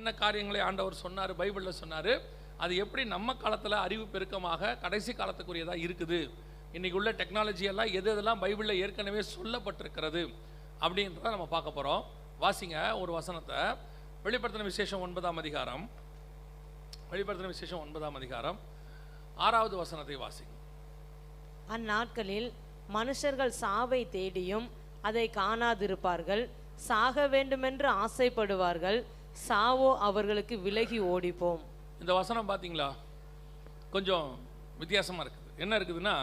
என்ன காரியங்களை ஆண்டவர் சொன்னார் பைபிளில் சொன்னார். அது எப்படி நம்ம காலத்தில் அறிவு பெருக்கமாக கடைசி காலத்துக்குரியதாக இருக்குது? இன்னைக்கு உள்ள டெக்னாலஜி எல்லாம் எது எதெல்லாம் பைபிளில் ஏற்கனவே சொல்லப்பட்டிருக்கிறது அப்படின்றத நம்ம பார்க்க போகிறோம் வாசிங்க ஒரு வசனத்தை. வெளிப்படுத்தின விசேஷம் ஒன்பதாம் அதிகாரம். வெளிப்படுத்தின விசேஷம் ஒன்பதாம் அதிகாரம். ஆறாவது வசனத்தை வாசிங்க. அந்நாட்களில் மனுஷர்கள் சாவை தேடியும் அதை காணாதிருப்பார்கள். சாக வேண்டுமென்று ஆசைப்படுவார்கள். சாவோ அவர்களுக்கு விலகி ஓடிப்போம். இந்த வசனம் பார்த்தீங்களா கொஞ்சம் வித்தியாசமாக இருக்குது. என்ன இருக்குதுன்னா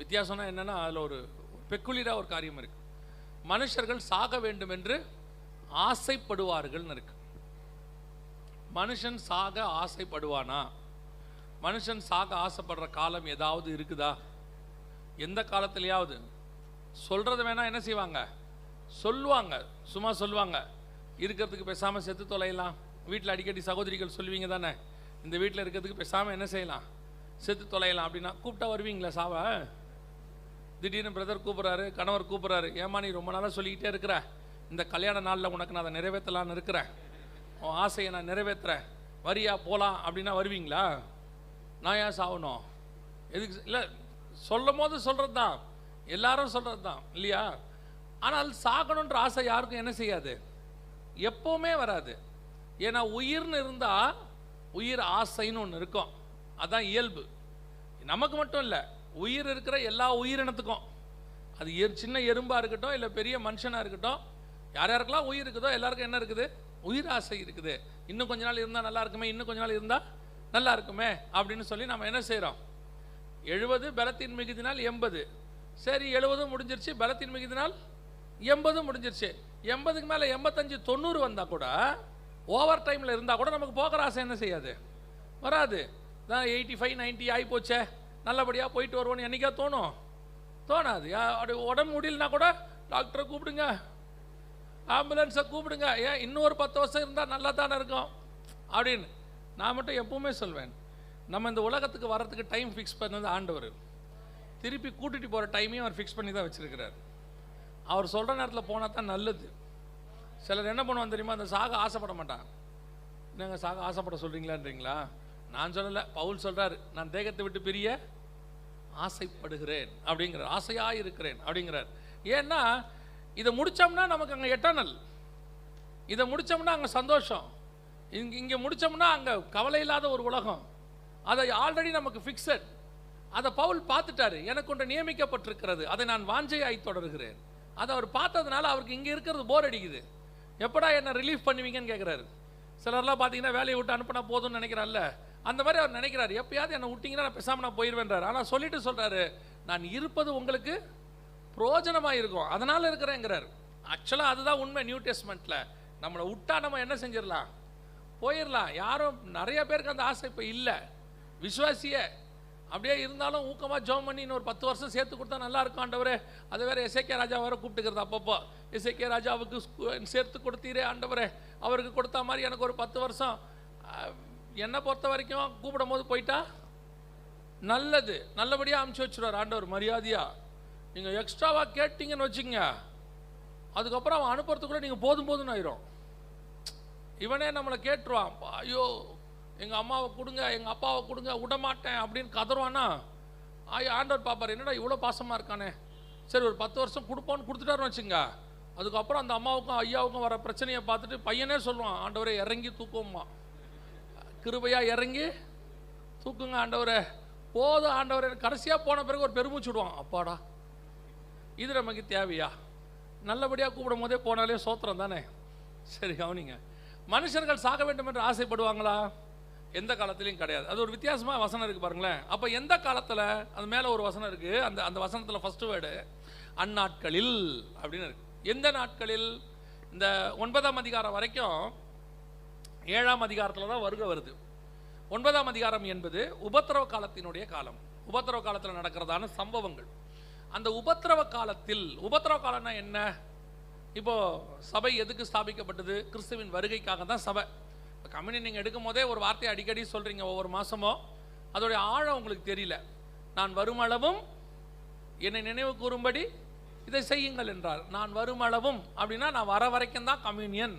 வித்தியாசம்னா என்னன்னா அதில் ஒரு பெக்குலியராக ஒரு காரியம் இருக்குது மனுஷர்கள் சாக வேண்டும் என்று ஆசைப்படுவார்கள்னு இருக்கு. மனுஷன் சாக ஆசைப்படுவானா? மனுஷன் சாக ஆசைப்படுற காலம் ஏதாவது இருக்குதா? எந்த காலத்துலையாவது? சொல்கிறது வேணால் என்ன செய்வாங்க? சொல்லுவாங்க. சும்மா சொல்லுவாங்க. இருக்கிறதுக்கு பேசாமல் செத்து தொலையலாம். வீட்டில் அடிக்கடி சகோதரிகள் சொல்லுவீங்க தானே? இந்த வீட்டில் இருக்கிறதுக்கு பேசாமல் என்ன செய்யலாம்? செத்து தொலையலாம் அப்படின்னா கூப்பிட்டா வருவீங்களா சாவ? திடீர்னு பிரதர் கூப்பிட்றாரு கணவர் கூப்பிட்றாரு. ஏமா நீ ரொம்ப நாளாக சொல்லிக்கிட்டே இருக்கிற? இந்த கல்யாண நாளில் உனக்கு நான் அதை நிறைவேற்றலான்னு இருக்கிறேன். உன் ஆசையை நான் நிறைவேற்றுறேன் வரியா போகலாம் அப்படின்னா வருவீங்களா? நான் ஏன் சாகணும் எதுக்கு இல்லை சொல்லும் போது சொல்கிறது தான் எல்லாரும் சொல்கிறது தான் இல்லையா? ஆனால் சாகணுன்ற ஆசை யாருக்கும் என்ன செய்யாது? எப்போவுமே வராது. ஏன்னா உயிர்னு இருந்தால் உயிர் ஆசைன்னு ஒன்று இருக்கும். அதான் இயல்பு. நமக்கு மட்டும் இல்லை உயிர் இருக்கிற எல்லா உயிரினத்துக்கும். அது எர் சின்ன எறும்பாக இருக்கட்டும் இல்லை பெரிய மனுஷனாக இருக்கட்டும் யார் யாருக்கெல்லாம் உயிர் இருக்குதோ எல்லாருக்கும் என்ன இருக்குது? உயிர் ஆசை இருக்குது. இன்னும் கொஞ்ச நாள் இருந்தால் நல்லா இருக்குமே இன்னும் கொஞ்ச நாள் இருந்தால் நல்லா இருக்குமே அப்படின்னு சொல்லி நம்ம என்ன செய்கிறோம் எழுபது பலத்தின் மிகுதினால் எண்பது. சரி எழுபதும் முடிஞ்சிருச்சு பலத்தின் மிகுதினால் எண்பதும் முடிஞ்சிருச்சு. எண்பதுக்கு மேலே எண்பத்தஞ்சு தொண்ணூறு வந்தால் கூட ஓவர் டைமில் இருந்தால் கூட நமக்கு போகிற ஆசை என்ன செய்யாது? வராது. தான் எயிட்டி ஃபைவ் நைன்ட்டி ஆகி போச்சே. நல்லபடியாக போயிட்டு வருவோன்னு என்றைக்கா தோணும்? தோணாது. யா- அப்படி உடம்பு முடியலனா கூட டாக்டரை கூப்பிடுங்க. ஆம்புலன்ஸை கூப்பிடுங்க. ஏன் இன்னொரு பத்து வருஷம் இருந்தால் நல்லா தானே இருக்கும்? அப்படின்னு நான் மட்டும் எப்பவுமே சொல்வேன். நம்ம இந்த உலகத்துக்கு வர்றதுக்கு டைம் ஃபிக்ஸ் பண்ணது ஆண்டவர். திருப்பி கூட்டிகிட்டு போகிற டைமையும் அவர் ஃபிக்ஸ் பண்ணி தான் வச்சுருக்கிறார். அவர் சொல்கிற நேரத்தில் போனால் தான் நல்லது. சிலர் என்ன பண்ணுவான் தெரியுமா? அந்த சாக ஆசைப்பட மாட்டான் என்னங்க சாக ஆசைப்பட சொல்கிறீங்களான்றீங்களா நான் சொல்லலை. பவுல் சொல்கிறாரு நான் தேகத்தை விட்டு பிரிய ஆசைப்படுகிறேன். அப்படிங்கிறார். ஆசையாக இருக்கிறேன். அப்படிங்கிறார். ஏன்னா இதை முடித்தோம்னா நமக்கு அங்கே எட்டனல் இதை முடித்தோம்னா அங்கே சந்தோஷம். இங்கே இங்கே முடித்தோம்னா அங்கே கவலை இல்லாத ஒரு உலகம். அதை ஆல்ரெடி நமக்கு ஃபிக்ஸட் அதை பவுல் பார்த்துட்டாரு. எனக்கு ஒன்று நியமிக்கப்பட்டிருக்கிறது. அதை நான் வாஞ்சையாய் தொடர்கிறேன். அதை அவர் பார்த்ததுனால அவருக்கு இங்கே இருக்கிறது போர் அடிக்குது. எப்படா என்ன ரிலீஃப் பண்ணுவீங்கன்னு கேட்குறாரு சிலர்லாம் பார்த்தீங்கன்னா வேலையை விட்டு அனுப்பினா போதும்னு நினைக்கிறான்ல அந்த மாதிரி அவர் நினைக்கிறாரு. எப்பயாவது என்னை விட்டிங்கன்னா நான் பேசாமல் நான் போயிடுவேன்றார் ஆனால் சொல்லிட்டு சொல்கிறாரு நான் இருப்பது உங்களுக்கு பிரோஜனமாக இருக்கும். அதனால் இருக்கிறேங்கிறார். ஆக்சுவலாக அதுதான் உண்மை நியூ டெஸ்ட்மெண்ட்டில் நம்மளை விட்டா நம்ம என்ன செஞ்சிடலாம்? போயிடலாம். யாரும் நிறைய பேருக்கு அந்த ஆசை இப்போ இல்லை. விஸ்வாசியே அப்படியே இருந்தாலும் ஊக்கமாக ஜோம் பண்ணி இன்னொரு பத்து வருஷம் சேர்த்து கொடுத்தா நல்லா இருக்கும் ஆண்டவரே. அது வேற எஸ்ஏகே ராஜா வேறு கூப்பிட்டுக்கிறது அப்பப்போ. எஸ்ஏகே ராஜாவுக்கு சேர்த்து கொடுத்தீரே ஆண்டவரே. அவருக்கு கொடுத்த மாதிரி எனக்கு ஒரு பத்து வருஷம் என்னை பொறுத்த வரைக்கும் கூப்பிடும் போது போயிட்டா? நல்லது. நல்லபடியாக அமுச்சு வச்சுருவார் ஆண்டவர் மரியாதையாக நீங்கள் எக்ஸ்ட்ராவாக கேட்டிங்கன்னு வச்சுக்கங்க. அதுக்கப்புறம் அவன் அனுப்புறதுக்குள்ளே நீங்கள் போதும் போதும்னு ஆயிரும். இவனே நம்மளை கேட்டுருவான். ஐயோ எங்கள் அம்மாவை கொடுங்க எங்கள் அப்பாவை கொடுங்க விடமாட்டேன் அப்படின்னு கதறுவானா? ஆய் ஆண்டவர் பாப்பார் என்னடா இவ்வளோ பாசமாக இருக்கானே? சரி ஒரு பத்து வருஷம் கொடுப்போன்னு கொடுத்துட்டாருன்னு வச்சுங்க. அதுக்கப்புறம் அந்த அம்மாவுக்கும் ஐயாவுக்கும் வர பிரச்சனையை பார்த்துட்டு பையனே சொல்லுவான் ஆண்டவரே இறங்கி தூக்குவோம்மா. கிருபையாக இறங்கி தூக்குங்க ஆண்டவரே. போதும் ஆண்டவரே கடைசியாக போன பிறகு ஒரு பெருமூச்சு விடுவான். அப்பாடா இது நமக்கு தேவையா? நல்லபடியாக கூப்பிடும் போதே போனாலே சோத்திரம் தானே? சரி கவனிங்க. மனுஷர்கள் சாக வேண்டும் என்று ஆசைப்படுவாங்களா? எந்த காலத்திலையும் கிடையாது. அது ஒரு வித்தியாசமாக வசனம் இருக்குது பாருங்களேன். அப்போ எந்த காலத்தில் அது மேலே ஒரு வசனம் இருக்குது அந்த அந்த வசனத்தில் ஃபஸ்ட்டு வேர்டு அந்நாட்களில் அப்படின்னு இருக்கு. எந்த நாட்களில்? இந்த ஒன்பதாம் அதிகாரம் வரைக்கும் ஏழாம் அதிகாரத்தில் தான் வருகை வருது. ஒன்பதாம் அதிகாரம் என்பது உபத்திரவ காலத்தினுடைய காலம். உபத்திரவ காலத்தில் நடக்கிறதான சம்பவங்கள். அந்த உபத்திரவ காலத்தில் உபத்திரவ காலம்னா என்ன? இப்போது சபை எதுக்கு ஸ்தாபிக்கப்பட்டது? கிறிஸ்துவின் வருகைக்காக தான் சபை. இப்போ நீங்கள் எடுக்கும் போதே ஒரு வார்த்தையை அடிக்கடி சொல்கிறீங்க ஒவ்வொரு மாதமோ அதோடைய ஆழம் உங்களுக்கு தெரியல. நான் வருமளவும் என்னை நினைவு கூறும்படி இதை செய்யுங்கள் என்றார். நான் வருமளவும் அப்படின்னா நான் வர வரைக்கும் தான் கம்யூனியன்.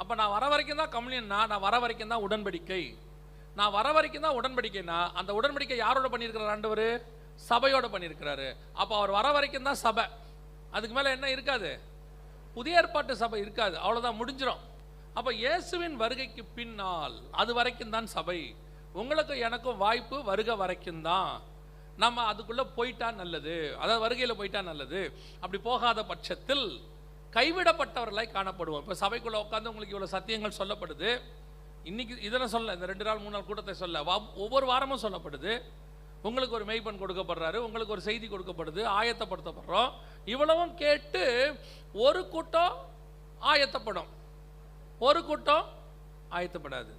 அப்போ நான் வர வரைக்கும் தான் கம்யூனியன்னா நான் வர வரைக்கும் தான் உடன்படிக்கை. நான் வர வரைக்கும் தான் உடன்படிக்கைனா அந்த உடன்படிக்கை யாரோட பண்ணியிருக்கிறார் ஆண்டவர்? சபையோட பண்ணியிருக்கிறாரு. அப்போ அவர் வர வரைக்கும் தான் சபை. அதுக்கு மேலே என்ன இருக்காது? புதிய ஏற்பாட்டு சபை இருக்காது. அவ்வளோதான் முடிஞ்சிடும் அப்போ இயேசுவின் வருகைக்கு பின்னால் அது வரைக்கும் தான் சபை. உங்களுக்கும் எனக்கும் வாய்ப்பு வருக வரைக்கும் தான். நம்ம அதுக்குள்ளே போயிட்டா நல்லது. அதாவது வருகையில் போயிட்டா நல்லது. அப்படி போகாத பட்சத்தில் கைவிடப்பட்டவர்களாய் காணப்படுவோம். இப்போ சபைக்குள்ளே உட்காந்து உங்களுக்கு இவ்வளோ சத்தியங்கள் சொல்லப்படுது. இன்றைக்கி இதெல்லாம் சொல்ல இந்த ரெண்டு நாள் மூணு நாள் கூட்டத்தை சொல்ல ஒவ்வொரு வாரமும் சொல்லப்படுது. உங்களுக்கு ஒரு மெய்ப்பன் கொடுக்கப்படுறாரு. உங்களுக்கு ஒரு செய்தி கொடுக்கப்படுது. ஆயத்தப்படுத்தப்படுறோம். இவ்வளவும் கேட்டு ஒரு கூட்டம் ஆயத்தப்படும். ஒரு கூட்டம் ஆயத்தப்படாது.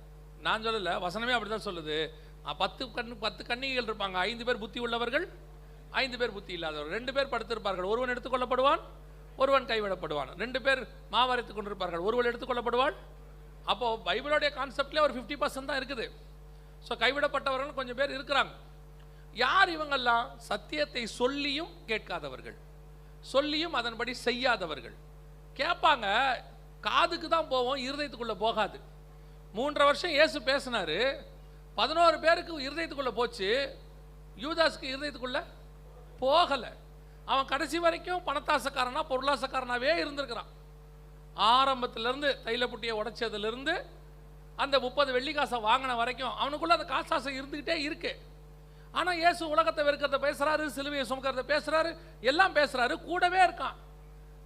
நான் சொல்லலை வசனமே அப்படிதான் சொல்லுது. பத்து கண் பத்து கன்னிகைகள் இருப்பாங்க. ஐந்து பேர் புத்தி உள்ளவர்கள் ஐந்து பேர் புத்தி இல்லாதவர்கள். ரெண்டு பேர் படுத்திருப்பார்கள். ஒருவன் எடுத்துக்கொள்ளப்படுவான் ஒருவன் கைவிடப்படுவான். ரெண்டு பேர் மாவரைத்துக் கொண்டிருப்பார்கள். ஒருவன் எடுத்துக்கொள்ளப்படுவாள் அப்போது பைபிளோடைய கான்செப்ட்லேயே ஒரு ஃபிஃப்டி பர்சன்ட் தான் இருக்குது. ஸோ கைவிடப்பட்டவர்கள் கொஞ்சம் பேர் இருக்கிறாங்க. யார் இவங்கெல்லாம் சத்தியத்தை சொல்லியும் கேட்காதவர்கள்? சொல்லியும் அதன்படி செய்யாதவர்கள். கேட்பாங்க காதுக்கு தான் போவோம் இருதயத்துக்குள்ளே போகாது. மூன்றரை வருஷம் இயேசு பேசினார் பதினோரு பேருக்கு இருதயத்துக்குள்ளே போச்சு யூதாஸுக்கு இருதயத்துக்குள்ளே போகலை. அவன் கடைசி வரைக்கும் பணத்தாசக்காரனா பொருளாசக்காரனாவே இருந்திருக்கிறான். ஆரம்பத்திலேருந்து தைலப்புட்டியை உடைச்சதுலேருந்து அந்த முப்பது வெள்ளி காசை வாங்கின வரைக்கும் அவனுக்குள்ள அந்த காசாசை இருந்துக்கிட்டே இருக்கு. ஆனால் இயேசு உலகத்தை வெறுக்கிறத பேசுகிறாரு சிலுவையை சுமக்கிறத பேசுகிறாரு எல்லாம் பேசுகிறாரு கூடவே இருக்கான்.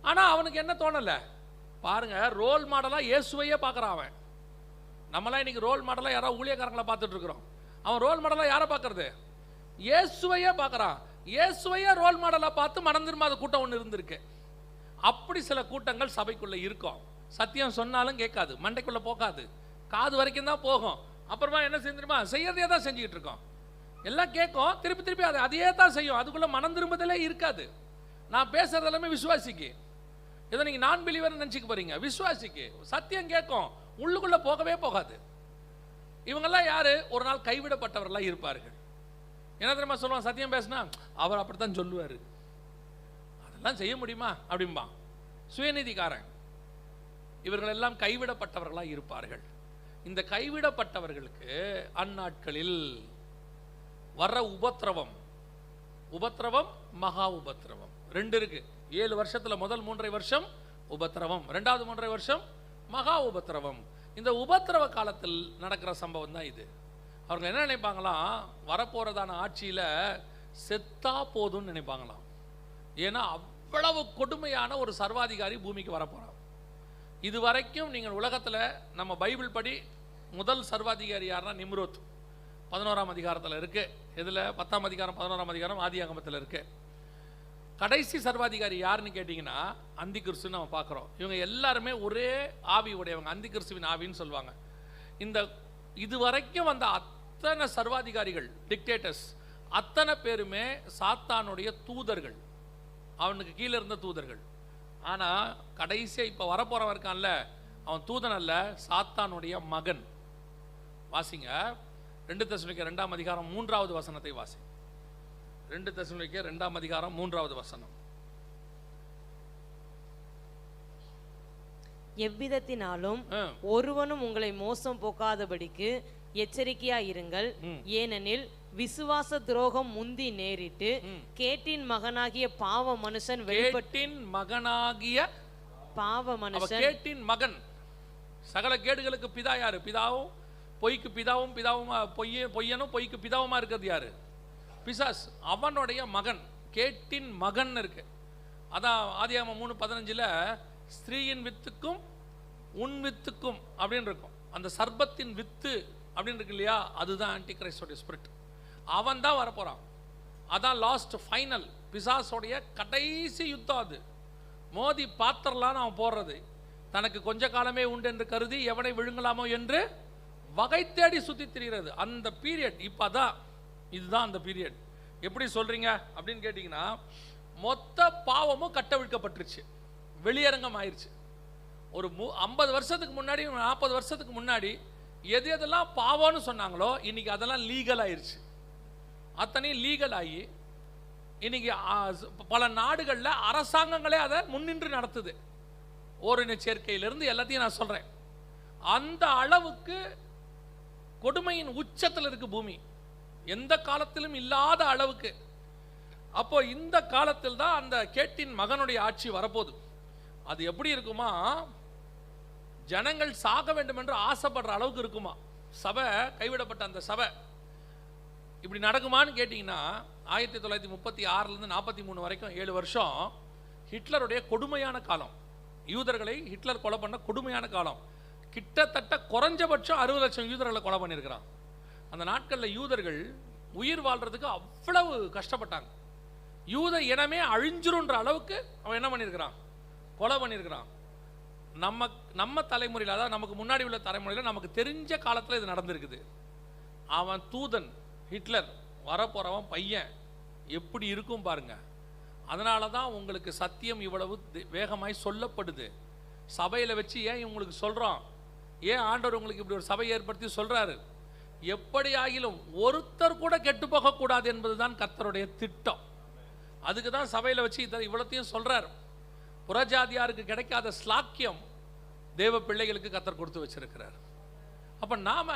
ஆனால் அவனுக்கு என்ன தோணலை? பாருங்க ரோல் மாடலாக இயேசுவையே பார்க்குறான் அவன். நம்மளாம் இன்னைக்கு ரோல் மாடலாக யாரோ ஊழியக்காரங்களை பார்த்துட்டு இருக்கிறோம். அவன் ரோல் மாடலாக யாரை பார்க்கறது? இயேசுவையே பார்க்குறான். இயேசுவையே ரோல் மாடலாக பார்த்து மனம் திரும்பாத கூட்டம் ஒன்று இருந்திருக்கு. அப்படி சில கூட்டங்கள் சபைக்குள்ளே இருக்கும். சத்தியம் சொன்னாலும் கேட்காது மண்டைக்குள்ளே போகாது. காது வரைக்கும் தான் போகும். அப்புறமா என்ன செஞ்சிருமா செய்யறதே தான் செஞ்சுக்கிட்டு இருக்கோம். எல்லாம் கேட்கும் திருப்பி திருப்பி அது அதையே தான் செய்யும். அதுக்குள்ளே மனம் திரும்புதலே இருக்காது. நான் பேசுறது எல்லாமே விசுவாசிக்கு. இதை நீங்க நான் பிலீவர் நினச்சிக்க போறீங்க. விசுவாசிக்கு சத்தியம் கேட்கும். உள்ளுக்குள்ள போகவே போகாது. இவங்கெல்லாம் யாரு? ஒரு நாள் கைவிடப்பட்டவர்களாக இருப்பார்கள். என்ன தெரியுமா சொல்லுவான் சத்தியம் பேசினா அவர் அப்படித்தான் சொல்லுவாரு. அதெல்லாம் செய்ய முடியுமா? அப்படிம்பா சுயநிதிக்காரன். இவர்கள் எல்லாம் கைவிடப்பட்டவர்களாக இருப்பார்கள். இந்த கைவிடப்பட்டவர்களுக்கு அந்நாட்களில் வர்ற உபத்திரவம் உபத்திரவம் மகா உபத்திரவம். ரெண்டு இருக்கு. ஏழு வருஷத்தில் முதல் மூன்றரை வருஷம் உபத்திரவம் ரெண்டாவது மூன்றரை வருஷம் மகா உபத்திரவம். இந்த உபத்திரவ காலத்தில் நடக்கிற சம்பவம் தான் இது. அவர்கள் என்ன நினைப்பாங்களாம் வரப்போகிறதான ஆட்சியில் செத்தா போதும்னு நினைப்பாங்களாம். ஏன்னா அவ்வளவு கொடுமையான ஒரு சர்வாதிகாரி பூமிக்கு வரப்போகிறான் இது வரைக்கும் நீங்கள் உலகத்தில் நம்ம பைபிள் படி முதல் சர்வாதிகாரி யாருன்னா நிம்ரோத். பதினோராம் அதிகாரத்தில் இருக்குது இதில் பத்தாம் அதிகாரம் பதினோராம் அதிகாரம் ஆதி ஆகமத்தில் இருக்குது கடைசி சர்வாதிகாரி யாருன்னு கேட்டிங்கன்னா அந்தி கிறிஸ்துன்னு நம்ம பார்க்குறோம். இவங்க எல்லாருமே ஒரே ஆவி உடையவங்க. அந்தி கிறிஸ்துவின் ஆவின்னு சொல்லுவாங்க. இந்த இது வரைக்கும் வந்த அத்தனை சர்வாதிகாரிகள் டிக்டேட்டர்ஸ் அத்தனை பேருமே சாத்தானுடைய தூதர்கள். அவனுக்கு கீழே இருந்த தூதர்கள். ஆனால் கடைசியாக இப்போ வரப்போகிறவன் இருக்கான்ல அவன் தூதன் அல்ல சாத்தானுடைய மகன். வாசிங்க. ரெண்டு தசுனிக்க ரெண்டாம் அதிகாரம் மூன்றாவது வசனத்தை வாசி. ரெண்டு தசுனிக்க ரெண்டாம் அதிகாரம் மூன்றாவது வசனம். எவ்விதத்தினாலும் ஒருவனும் உங்களை மோசம் போக்காதபடிக்கு எச்சரிக்கையா இருங்கள். ஏனெனில் விசுவாச துரோகம் முந்தி நேரிட்டு கேட்டின் மகனாகிய பாவ மனுஷன் வெளிப்பட்ட கேட்டின் மகனாகிய பாவ மனுஷன் கேட்டின் மகன். சகல கேடுகளுக்கு பிதா யாரு? பிதாவும் பொய்க்கு பிதாவும் பிதாவும் பொய்ய பொய்யனும் பொய்க்கு பிதாவுமா இருக்கிறது யாரு? பிசாஸ் அவனுடைய மகன் கேட்டின் மகன் இருக்கு. அதான் ஆதியாம மூணு பதினஞ்சில் ஸ்திரீயின் வித்துக்கும் உன் வித்துக்கும் அப்படின்னு இருக்கும். அந்த சர்பத்தின் வித்து அப்படின்னு இருக்கு இல்லையா அதுதான் ஆன்டி கிரைஸ்டோடைய ஸ்பிரிட் அவன் தான் வரப்போகிறான் அதான் லாஸ்ட் ஃபைனல் பிசாஸோடைய கடைசி யுத்தம் அது. மோதி பாத்திரலான்னு அவன் போடுறது. தனக்கு கொஞ்ச காலமே உண்டு என்று கருதி எவனை விழுங்கலாமோ என்று வகை தேடி சுற்றி திரிகிறது. அந்த பீரியட் இப்போ அதான் இதுதான் அந்த பீரியட் எப்படி சொல்கிறீங்க அப்படின்னு கேட்டிங்கன்னா மொத்த பாவமும் கட்டவிழ்க்கப்பட்டுருச்சு. வெளியரங்கம் ஆயிடுச்சு ஒரு மு ஐம்பது வருஷத்துக்கு முன்னாடி நாற்பது வருஷத்துக்கு முன்னாடி எது எதெல்லாம் பாவம்னு சொன்னாங்களோ இன்னைக்கு அதெல்லாம் லீகல் ஆயிடுச்சு அத்தனையும் லீகல் ஆகி இன்னைக்கு பல நாடுகளில் அரசாங்கங்களே அதை முன்னின்று நடத்துது. ஓரின சேர்க்கையிலிருந்து எல்லாத்தையும் நான் சொல்கிறேன் அந்த அளவுக்கு கொடுமையின் உச்சத்தில் இருக்குது பூமி. எந்த காலத்திலும் இல்லாத அளவுக்கு. அப்போ இந்த காலத்தில் தான் அந்த கேட்டின் மகனுடைய ஆட்சி வரப்போகுது. அது எப்படி இருக்குமா? ஜனங்கள் சாக வேண்டும் என்று ஆசைப்படுற அளவுக்கு இருக்குமா? சபை கைவிடப்பட்ட அந்த சபை. இப்படி நடக்குமான்னு கேட்டிங்கன்னா ஆயிரத்தி தொள்ளாயிரத்தி முப்பத்தி ஆறுலேருந்து நாற்பத்தி மூணு வரைக்கும் ஏழு வருஷம் ஹிட்லருடைய கொடுமையான காலம். யூதர்களை ஹிட்லர் கொலை பண்ண கொடுமையான காலம். கிட்டத்தட்ட குறைஞ்சபட்சம் அறுபது லட்சம் யூதர்களை கொலை பண்ணியிருக்கிறான். அந்த நாட்களில் யூதர்கள் உயிர் வாழ்றதுக்கு அவ்வளவு கஷ்டப்பட்டாங்க. யூத இனமே அழிஞ்சிருன்ற அளவுக்கு அவன் என்ன பண்ணியிருக்கிறான்? கொலை பண்ணியிருக்கிறான். நம்ம நம்ம தலைமுறையில் அதாவது நமக்கு முன்னாடி உள்ள தலைமுறையில் நமக்கு தெரிஞ்ச காலத்தில் இது நடந்திருக்குது. அவன் தூதன் ஹிட்லர் வரப்போகிறவன் பையன் எப்படி இருக்கும் பாருங்க. அதனால தான் உங்களுக்கு சத்தியம் இவ்வளவு தி- வேகமாய் சொல்லப்படுது. சபையில் வச்சு ஏன் இவங்களுக்கு சொல்கிறோம் ஏன் ஆண்டவர் உங்களுக்கு இப்படி ஒரு சபை ஏற்படுத்தி சொல்கிறாரு எப்படியாகிலும் ஒருத்தர் கூட கெட்டு போகக்கூடாது என்பதுதான் கர்த்தருடைய திட்டம். அதுக்கு தான் சபையில் வச்சு இதை இவ்வளோத்தையும் சொல்கிறார் புறஜாதியாருக்கு கிடைக்காத ஸ்லாக்கியம் தேவ பிள்ளைகளுக்கு கத்தர் கொடுத்து வச்சிருக்கிறார். அப்போ நாம்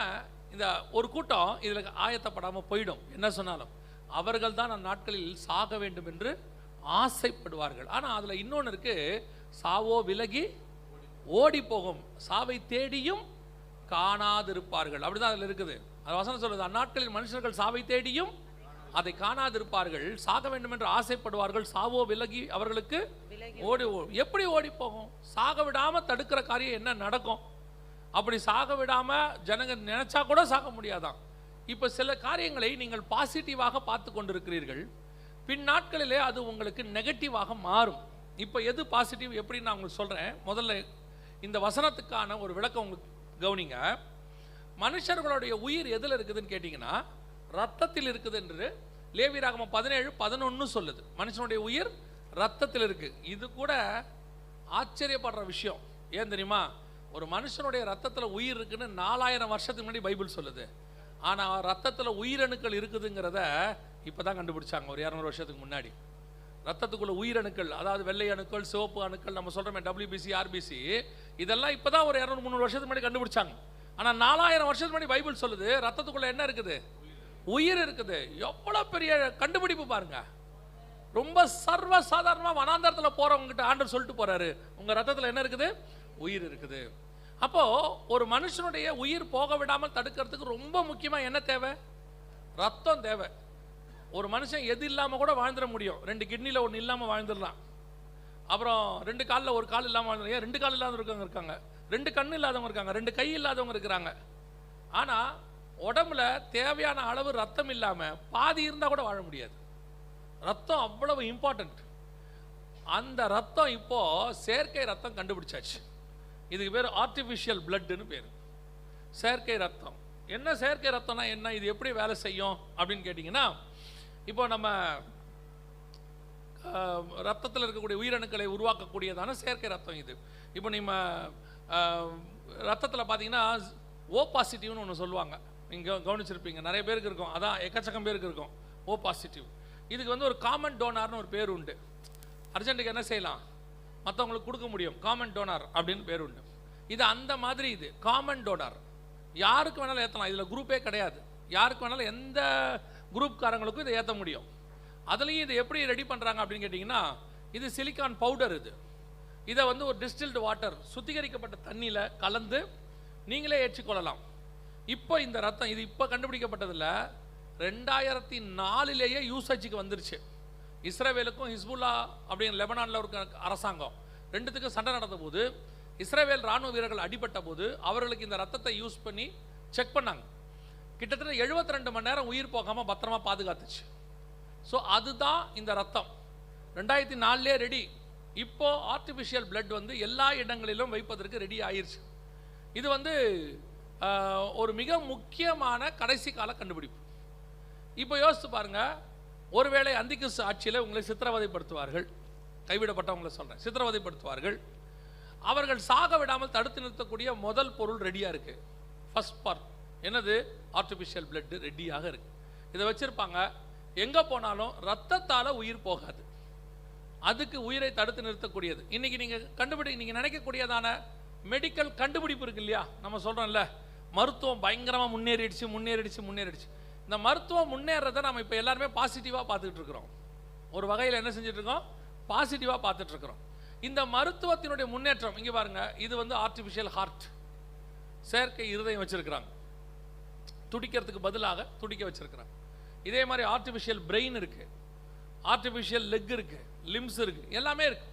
இந்த ஒரு கூட்டம் இதில் ஆயத்தப்படாமல் போயிடும். என்ன சொன்னாலும் அவர்கள் தான் அந்நாட்களில் சாக வேண்டும் என்று ஆசைப்படுவார்கள். ஆனால் அதில் இன்னொன்று இருக்குது சாவோ விலகி ஓடி போகும் சாவை தேடியும் காணாதிருப்பார்கள். அப்படிதான் அதில் இருக்குது. அது வசனம் சொல்லுது அந்நாட்களில் மனுஷர்கள் சாவை தேடியும் அதை காணாதிருப்பார்கள். சாக வேண்டும் என்று ஆசைப்படுவார்கள். சாவோ விலகி அவர்களுக்கு ஓடி எப்படி ஓடி போகும்? சாக விடாம தடுக்கிற காரியம் என்ன நடக்கும்? அப்படி சாக விடாம ஜனங்க நினைச்சா கூட சாக முடியாதான். இப்போ சில காரியங்களை நீங்கள் பாசிட்டிவாக பார்த்து கொண்டிருக்கிறீர்கள். பின் நாட்களிலே அது உங்களுக்கு நெகட்டிவாக மாறும். இப்போ எது பாசிட்டிவ் எப்படி நான் உங்களுக்கு சொல்றேன். முதல்ல இந்த வசனத்துக்கான ஒரு விளக்கம் உங்களுக்கு கவனிங்க. மனுஷர்களுடைய உயிர் எதில் இருக்குதுன்னு கேட்டிங்கன்னா ரத்தத்தில் இருக்குது என்று லேவி ராகம பதினேழு பதினொன்று சொல்லுது. மனுஷனுடைய உயிர் ரத்தத்தில் இருக்குது இது கூட ஆச்சரியப்படுற விஷயம். ஏன் தெரியுமா? ஒரு மனுஷனுடைய ரத்தத்தில் உயிர் இருக்குன்னு நாலாயிரம் வருஷத்துக்கு முன்னாடி பைபிள் சொல்லுது. ஆனால் ரத்தத்தில் உயிரணுக்கள் இருக்குதுங்கிறத இப்போ தான் கண்டுபிடிச்சாங்க ஒரு இரநூறு வருஷத்துக்கு முன்னாடி. ரத்தத்துக்குள்ள உயிரணுக்கள் அதாவது வெள்ளை அணுக்கள் சிவப்பு அணுக்கள் நம்ம சொல்கிறோமே டபிள்யூபிசி ஆர்பிசி இதெல்லாம் இப்போ தான் ஒரு இரநூறு முந்நூறு வருஷத்துக்கு முன்னாடி கண்டுபிடிச்சாங்க. ஆனால் நாலாயிரம் வருஷத்துக்கு முன்னாடி பைபிள் சொல்லுது ரத்தத்துக்குள்ளே என்ன இருக்குது? உயிர் இருக்குது. எவ்வளோ பெரிய கண்டுபிடிப்பு பாருங்க. ரொம்ப சர்வ சாதாரணமாக வனாந்தரத்தில் போகிறவங்ககிட்ட ஆண்டர் சொல்லிட்டு போகிறாரு உங்கள் ரத்தத்தில் என்ன இருக்குது? உயிர் இருக்குது. அப்போது ஒரு மனுஷனுடைய உயிர் போக விடாமல் தடுக்கிறதுக்கு ரொம்ப முக்கியமாக என்ன தேவை? ரத்தம் தேவை. ஒரு மனுஷன் எது இல்லாமல் கூட வாழ்ந்துட முடியும். ரெண்டு கிட்னியில் ஒன்று இல்லாமல் வாழ்ந்துடலாம். அப்புறம் ரெண்டு காலில் ஒரு கால் இல்லாமல் வாழ்ந்துடும் ஏன்? ரெண்டு கால் இல்லாதவங்க இருக்காங்க. ரெண்டு கண் இல்லாதவங்க இருக்காங்க ரெண்டு கை இல்லாதவங்க இருக்கிறாங்க. ஆனால் உடம்புல தேவையான அளவு ரத்தம் இல்லாமல் பாதி இருந்தால் கூட வாழ முடியாது. ரத்தம் அவ்வளவு இம்பார்ட்டன்ட் அந்த ரத்தம் இப்போ செயற்கை ரத்தம் கண்டுபிடிச்சாச்சு. இதுக்கு பேர் ஆர்டிஃபிஷியல் பிளட்டுன்னு பேர். செயற்கை ரத்தம். என்ன செயற்கை ரத்தம்னா என்ன? இது எப்படி வேலை செய்யும்? அப்படின்னு கேட்டிங்கன்னா இப்போ நம்ம ரத்தத்தில் இருக்கக்கூடிய உயிரணுக்களை உருவாக்கக்கூடியதான செயற்கை ரத்தம் இது. இப்போ நம்ம ரத்தத்தில் பார்த்தீங்கன்னா ஓ பாசிட்டிவ்னு ஒன்று சொல்லுவாங்க. நீங்கள் கவனிச்சிருப்பீங்க. நிறைய பேருக்கு இருக்கும். அதான் எக்கச்சக்கம் பேருக்கு இருக்கும். ஓ பாசிட்டிவ் இதுக்கு வந்து ஒரு காமன் டோனார்னு ஒரு பேர் உண்டு. அர்ஜென்ட்டுக்கு என்ன செய்யலாம்? மற்றவங்களுக்கு கொடுக்க முடியும். காமன் டோனார் அப்படின்னு பேர் உண்டு. இது அந்த மாதிரி இது. காமன் டோனார் யாருக்கு வேணாலும் ஏற்றலாம் இதில் குரூப்பே கிடையாது. யாருக்கு வேணாலும் எந்த குரூப்காரங்களுக்கும் இதை ஏற்ற முடியும். அதுலேயும் இது எப்படி ரெடி பண்ணுறாங்க அப்படின்னு கேட்டிங்கன்னா இது சிலிக்கான் பவுடர் இது. இதை வந்து ஒரு டிஸ்டில்டு வாட்டர் சுத்திகரிக்கப்பட்ட தண்ணியில் கலந்து நீங்களே ஏற்றிக்கொள்ளலாம். இப்போ இந்த ரத்தம் இது இப்போ கண்டுபிடிக்கப்பட்டதில் ரெண்டாயிரத்தி நாலுலேயே யூசேஜுக்கு வந்துருச்சு. இஸ்ரேவேலுக்கும் ஹிஸ்புல்லா அப்படின்னு லெபனானில் இருக்க அரசாங்கம் ரெண்டுத்துக்கும் சண்டை நடந்த போது இஸ்ரேவேல் ராணுவ வீரர்கள் அடிபட்ட போது அவர்களுக்கு இந்த ரத்தத்தை யூஸ் பண்ணி செக் பண்ணாங்க. கிட்டத்தட்ட 72 ரெண்டு மணி நேரம் உயிர் போகாமல் பத்திரமா பாதுகாத்துச்சு. ஸோ அதுதான் இந்த ரத்தம். ரெண்டாயிரத்தி நாலுலே ரெடி இப்போ ஆர்டிஃபிஷியல் பிளட் வந்து எல்லா இடங்களிலும் வைப்பதற்கு ரெடி ஆயிருச்சு. இது வந்து ஒரு மிக முக்கியமான கடைசி கால கண்டுபிடிப்பு. இப்போ யோசித்து பாருங்கள் ஒருவேளை அந்திக்கு ஆட்சியில் உங்களை சித்திரவதைப்படுத்துவார்கள். கைவிடப்பட்டவங்களை சொல்கிறேன் சித்திரவதைப்படுத்துவார்கள். அவர்கள் சாக விடாமல் தடுத்து நிறுத்தக்கூடிய முதல் பொருள் ரெடியாக இருக்குது ஃபர்ஸ்ட் பார்ட் என்னது? ஆர்டிஃபிஷியல் பிளட்டு ரெடியாக இருக்குது இதை வச்சுருப்பாங்க எங்கே போனாலும் ரத்தத்தால் உயிர் போகாது. அதுக்கு உயிரை தடுத்து நிறுத்தக்கூடியது. இன்னைக்கு நீங்கள் கண்டுபிடி நீங்கள் நினைக்கக்கூடியதான மெடிக்கல் கண்டுபிடிப்பு இருக்கு இல்லையா? நம்ம சொல்கிறோம்ல மருத்துவம் பயங்கரமாக முன்னேறிடுச்சு முன்னேறிடுச்சு முன்னேறிடுச்சு. இந்த மருத்துவம் முன்னேறதை நம்ம இப்போ எல்லாருமே பாசிட்டிவாக பார்த்துக்கிட்டு இருக்கிறோம். ஒரு வகையில் என்ன செஞ்சுட்டு இருக்கோம்? பாசிட்டிவாக பார்த்துட்டு இருக்கிறோம். இந்த மருத்துவத்தினுடைய முன்னேற்றம் இங்கே பாருங்கள் இது வந்து ஆர்டிஃபிஷியல் ஹார்ட் செயற்கை இருதயம் வச்சுருக்குறாங்க. துடிக்கிறதுக்கு பதிலாக துடிக்க வச்சுருக்குறாங்க. இதே மாதிரி ஆர்டிஃபிஷியல் பிரெயின் இருக்குது ஆர்டிஃபிஷியல் லெக் இருக்குது லிம்ஸ் இருக்குது எல்லாமே இருக்குது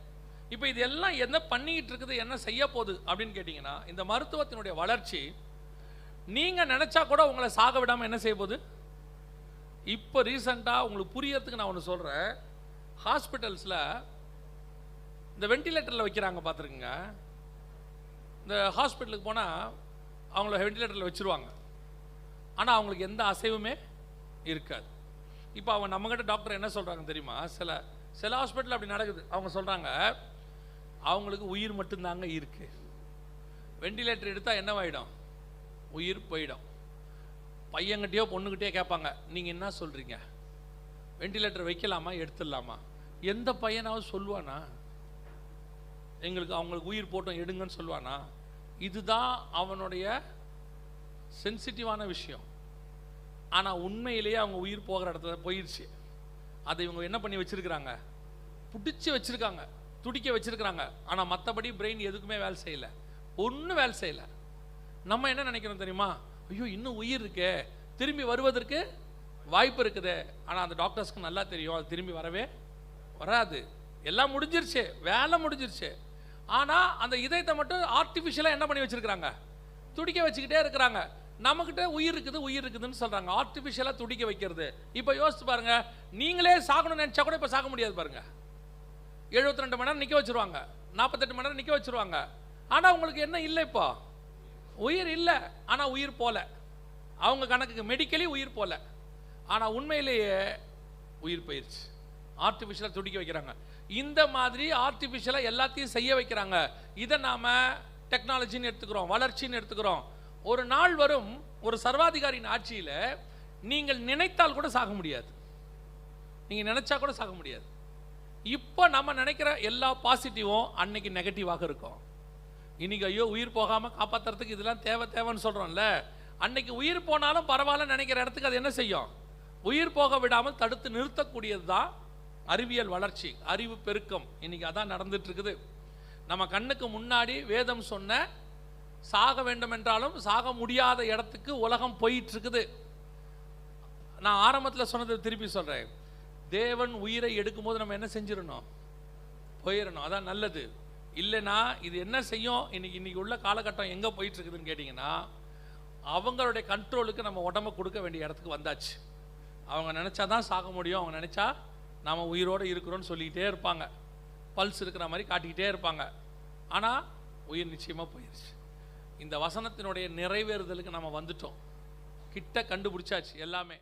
இப்போ இது எல்லாம் என்ன பண்ணிக்கிட்டு இருக்குது என்ன செய்ய போகுது அப்படின்னு கேட்டிங்கன்னா இந்த மருத்துவத்தினுடைய வளர்ச்சி நீங்கள் நினச்சா கூட உங்களை சாக விடாமல் என்ன செய்ய போகுது? இப்போ ரீசண்டாக உங்களுக்கு புரியறதுக்கு நான் ஒன்று சொல்கிறேன் ஹாஸ்பிட்டல்ஸில் இந்த வெண்டிலேட்டரில் வைக்கிறாங்க பார்த்துருக்குங்க இந்த ஹாஸ்பிட்டலுக்கு போனால் அவங்கள வெண்டிலேட்டரில் வச்சுருவாங்க. ஆனால் அவங்களுக்கு எந்த அசைவுமே இருக்காது. இப்போ அவன் நம்மக்கிட்ட டாக்டர் என்ன சொல்கிறாங்க தெரியுமா? சில சில ஹாஸ்பிட்டல் அப்படி நடக்குது. அவங்க சொல்கிறாங்க அவங்களுக்கு உயிர் மட்டும்தாங்க இருக்குது வெண்டிலேட்டர் எடுத்தால் என்னவாயிடும்? உயிர் போயிடும். பையன்கிட்டயோ பொண்ணுக்கிட்டேயோ கேட்பாங்க நீங்கள் என்ன சொல்கிறீங்க வெண்டிலேட்டர் வைக்கலாமா? எடுத்துடலாமா? எந்த பையனாவது சொல்லுவானா? எங்களுக்கு அவங்களுக்கு உயிர் போட்டோம் எடுங்கன்னு சொல்லுவானா? இதுதான் அவனுடைய சென்சிட்டிவான விஷயம். ஆனால் உண்மையிலேயே அவங்க உயிர் போகிற இடத்துல போயிடுச்சு அதை இவங்க என்ன பண்ணி வச்சிருக்கிறாங்க? பிடிச்சி வச்சுருக்காங்க. துடிக்க வச்சுருக்குறாங்க. ஆனால் மற்றபடி பிரெயின் எதுக்குமே வேலை செய்யலை. ஒன்றும் வேலை செய்யலை. நம்ம என்ன நினைக்கிறோம் தெரியுமா? ஐயோ இன்னும் உயிர் இருக்கே. திரும்பி வருவதற்கு வாய்ப்பு இருக்குது. ஆனால் அந்த டாக்டர்ஸ்க்கு நல்லா தெரியும். அது திரும்பி வரவே வராது. எல்லாம் முடிஞ்சிருச்சு. வேலை முடிஞ்சிருச்சு. ஆனால் அந்த இதயத்தை மட்டும் ஆர்டிஃபிஷியலாக என்ன பண்ணி வச்சுருக்குறாங்க? துடிக்க வச்சுக்கிட்டே இருக்கிறாங்க. நம்மக்கிட்ட உயிர் இருக்குது உயிர் இருக்குதுன்னு சொல்கிறாங்க ஆர்டிஃபிஷியலாக துடிக்க வைக்கிறது. இப்போ யோசிச்சு பாருங்க. நீங்களே சாகணும்னு நினச்சா கூட இப்போ சாக முடியாது பாருங்க. எழுபத்தி ரெண்டு மணி நேரம் நிற்க வச்சுருவாங்க. நாற்பத்தெட்டு மணி நேரம் நிற்க வச்சுருவாங்க. ஆனால் உங்களுக்கு என்ன இல்லை இப்போ? உயிர் இல்லை. ஆனால் உயிர் போல. அவங்க கணக்குக்கு மெடிக்கலி உயிர் போல. ஆனால் உண்மையிலேயே உயிர் போயிடுச்சு ஆர்டிஃபிஷியலாக துடிக்க வைக்கிறாங்க. இந்த மாதிரி ஆர்டிஃபிஷியலாக எல்லாத்தையும் செய்ய வைக்கிறாங்க. இதை நாம் டெக்னாலஜின்னு எடுத்துக்கிறோம். வளர்ச்சின்னு எடுத்துக்கிறோம். ஒரு நாள் வரும் ஒரு சர்வாதிகாரியின் ஆட்சியில் நீங்கள் நினைத்தால் கூட சாக முடியாது. நீங்கள் நினைச்சா கூட சாக முடியாது. இப்போ நம்ம நினைக்கிற எல்லா பாசிட்டிவும் அன்னைக்கு நெகட்டிவாக இருக்கும். இன்னைக்கு ஐயோ உயிர் போகாமல் காப்பாற்றுறதுக்கு இதெல்லாம் தேவை தேவைன்னு சொல்கிறோம்ல அன்னைக்கு உயிர் போனாலும் பரவாயில்ல நினைக்கிற இடத்துக்கு அது என்ன செய்யும்? உயிர் போக விடாமல் தடுத்து நிறுத்தக்கூடியது தான் அறிவியல் வளர்ச்சி அறிவு பெருக்கம். இன்னைக்கு அதான் நடந்துட்டு இருக்குது. நம்ம கண்ணுக்கு முன்னாடி வேதம் சொன்ன சாக வேண்டும் என்றாலும் சாக முடியாத இடத்துக்கு உலகம் போயிட்டுருக்குது. நான் ஆரம்பத்தில் சொன்னதை திருப்பி சொல்கிறேன் தேவன் உயிரை எடுக்கும்போது நம்ம என்ன செஞ்சிடணும்? போயிடணும். அதான் நல்லது. இல்லைன்னா இது என்ன செய்யும்? இன்னைக்கு இன்னைக்கு உள்ள காலகட்டம் எங்கே போயிட்டுருக்குதுன்னு கேட்டிங்கன்னா அவங்களுடைய கண்ட்ரோலுக்கு நம்ம உடம்ப கொடுக்க வேண்டிய இடத்துக்கு வந்தாச்சு. அவங்க நினச்சா தான் சாக முடியும். அவங்க நினச்சா நாம் உயிரோடு இருக்கிறோன்னு சொல்லிக்கிட்டே இருப்பாங்க. பல்ஸ் இருக்கிற மாதிரி காட்டிக்கிட்டே இருப்பாங்க. ஆனால் உயிர் நிச்சயமாக போயிடுச்சு இந்த வசனத்தினுடைய நிறைவேறுதலுக்கு நம்ம வந்துட்டோம். கிட்ட கண்டுபிடிச்சாச்சு எல்லாமே.